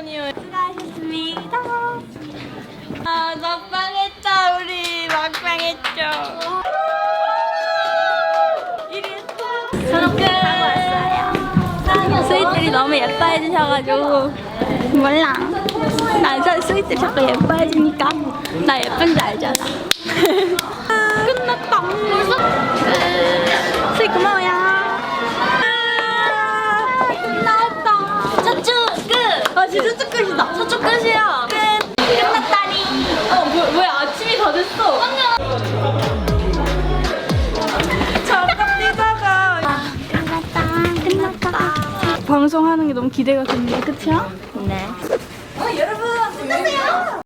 톤이요. 수고하셨습니다. 아, 막방했죠, 우리. 막방했죠. 너무 예뻐해 주셔가지고 몰라 나 스윗들 자꾸 예뻐해 주니까 나 예쁜 줄 알잖아 진짜 끝이다. 저쪽 끝이야. 끝. 끝났다니. 어 뭐, 뭐야 아침이 다 됐어. 잠깐 뛰다가 끝났다. 끝났다. 방송하는 게 너무 기대가 됩니다. 그쵸? 네. 어, 여러분